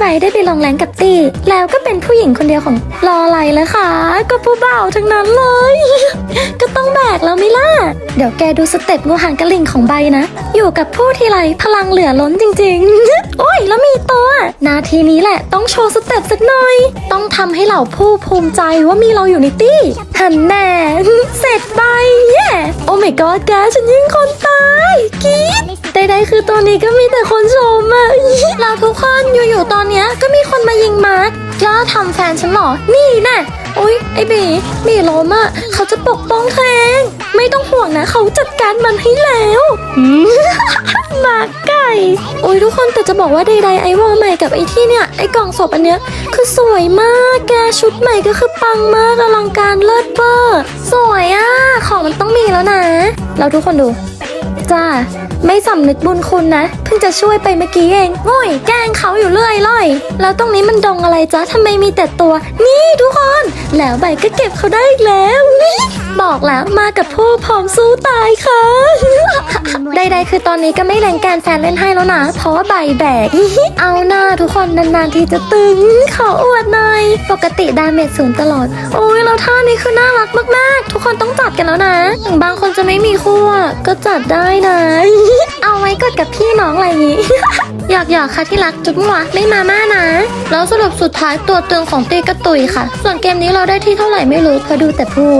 ใบได้ไปลองแรงกับตี้แล้วก็เป็นผู้หญิงคนเดียวของรออะไรเลยค่ะก็ผู้บ่าวทั้งนั้นเลย ก็ต้องแบกแล้วไม่ล่ะ เดี๋ยวแกดูสเต็ปงูหางกระลิงของใบนะ อยู่กับผู้ทีไรพลังเหลือล้นจริง ๆ โอ้ยแล้วมีตัวนาทีนี้แหละต้องโชว์สเต็ปสักหน่อย ต้องทำให้เหล่าผู้ภูมิใจว่ามีเราอยู่ในตี้หันแน่เสร็จบเย่ ก็แกฉันยิงคนตายกีดใดๆคือตอนนี้ก็มีแต่คนชมอะเราทุกคนอยู่ๆตอนเนี้ยก็มีคนมายิงมาร์กกล้าทำแฟนฉันเหรอ นี่น่ะอุ๊ย ไอ้บีบีล้มอะเขาจะปกป้องเธอเอง ไม่ต้องห่วงนะเขาจัดการมันให้แล้วหมาไก่ โอ้ยทุกคนแต่จะบอกว่าใดๆไอวอลใหม่กับไอที่เนี่ยไอกล่องศพอันเนี้ยคือสวยมากแกชุดใหม่ก็คือปังมากอลังการเลิศเบอร์สวยอะของมันต้องมีแล้วนะ เราทุกคนดู จ้า ไม่สำนึกบุญคุณนะ เพิ่งจะช่วยไปเมื่อกี้เองโง่ยแกล้งเขาอยู่เรื่อยเลยแล้วตรงนี้มันดงอะไรจ๊ะทำไมมีแต่ตัว นี่ทุกคน แล้วใบก็เก็บเขาได้อีกแล้วนี่บ แล้วมากับผู้พร้อมสู้ตายค่ะ ใดๆคือตอนนี้ก็ไม่แรงแกนแฟนเล่นให้แล้วนะ เพราะว่าใบแบก เอาหน้าทุกคนนานๆทีจะตึง ขออวดหน่อย ปกติดาเมจศูนย์ตลอด โอ้ยแล้วท่านี้คือน่ารักมากๆ ทุกคนต้องจัดกันแล้วนะ ถึงบางคนจะไม่มีคู่ก็จัดได้นะ เอาไว้กดกับพี่น้องอะไรอย่างงี้หยอกหยอกค่ะที่รักจุ๊บหวะไม่มาม่านะ แล้วสรุปสุดท้ายตัวตึงของตีกระตุยค่ะ ส่วนเกมนี้เราได้ที่เท่าไหร่ไม่รู้เพราะดูแต่ผู้